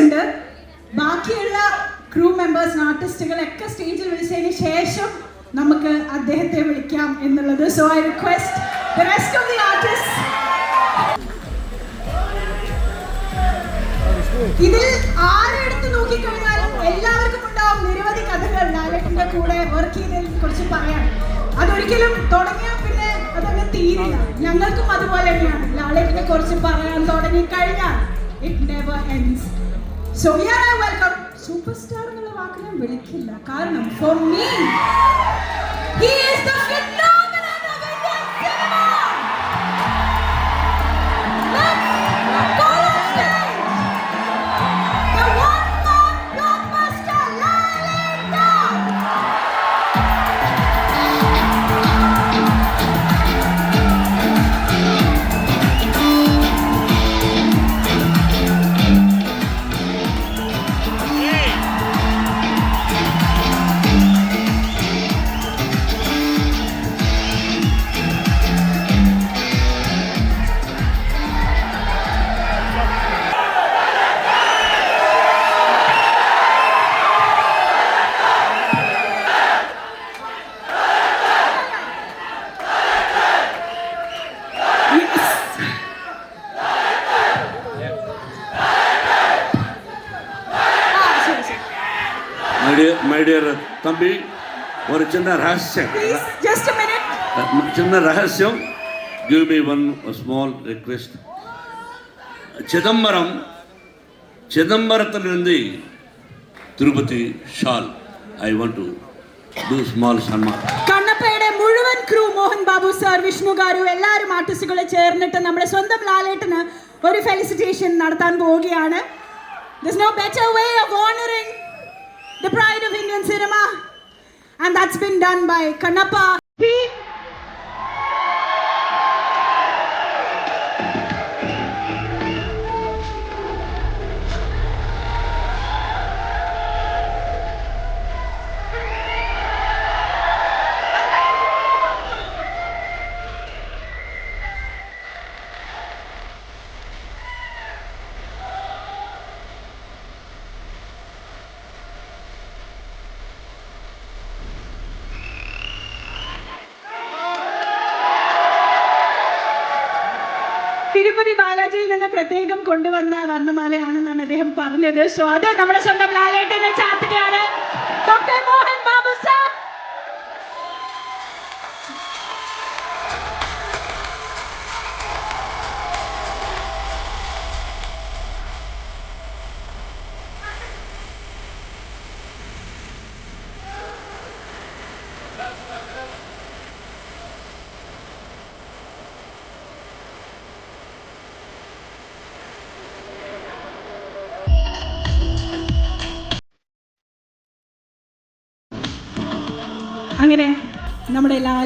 ഉണ്ട്. ബാക്കിയുള്ള crew members ആർട്ടിസ്റ്റുകളൊക്കെ സ്റ്റേജിൽ വിളിച്ചതിന് ശേഷം നമുക്ക് അദ്ദേഹത്തെ വിളിക്കാം എന്നുള്ളത്. So I request of the artist ഇതിൽ ആരെടുത്ത് നോക്കിക്കഴിഞ്ഞാലും എല്ലാവർക്കും ഉണ്ടാവും നിരവധി കഥകൾ ലാലേട്ടന്റെ കൂടെ വർക്ക് ചെയ്തതിനെ കുറിച്ച് പറയാൻ. അതൊരിക്കലും തുടങ്ങിയാൽ പിന്നെ അതങ്ങ് തീരില്ല. ഞങ്ങൾക്കും അതുപോലെ തന്നെയാണ്. ലാലേട്ടനെ കുറിച്ച് പറയാൻ തുടങ്ങി കഴിഞ്ഞാൽ it never ends so here I welcome super star എന്നുള്ള വാക്ക് ഞാൻ വിളിക്കില്ല കാരണം for me he is the phenomenon my dear my dear தம்பி ஒரு சின்ன ரகசியம் Please, just a minute. சின்ன ரகசியம் give me one small request Chidambaram சிதம்பரத்திலிருந்து Tirupati shall I want to do small സന്മാൻ കണ്ണപ്പയുടെ മുഴുവൻ ക്രൂ മോഹൻ ബാബു സാർ വിഷ്ണു ഗാരു എല്ലാവരും ആർട്ടിസ്റ്റുകളെ ചേർന്നിട്ട് നമ്മുടെ സ്വന്തം ലാലേട്ടന് ഒരു ഫെലിസിറ്റേഷൻ നടത്താൻ പോവുകയാണ് There's no better way of honoring the pride of Indian cinema. And that's been done by Kannappa. Tirupati ബാലാജിയിൽ നിന്ന് പ്രത്യേകം കൊണ്ടുവന്ന വർണമാലയാണെന്നാണ് അദ്ദേഹം പറഞ്ഞത്. സോ അത് നമ്മുടെ സ്വന്തം ലാലേട്ടനെ ചാത്തുകയാണ് ഡോക്ടർ മോഹൻ ബാബു സാർ. അങ്ങനെ നമ്മുടെ ലാൽ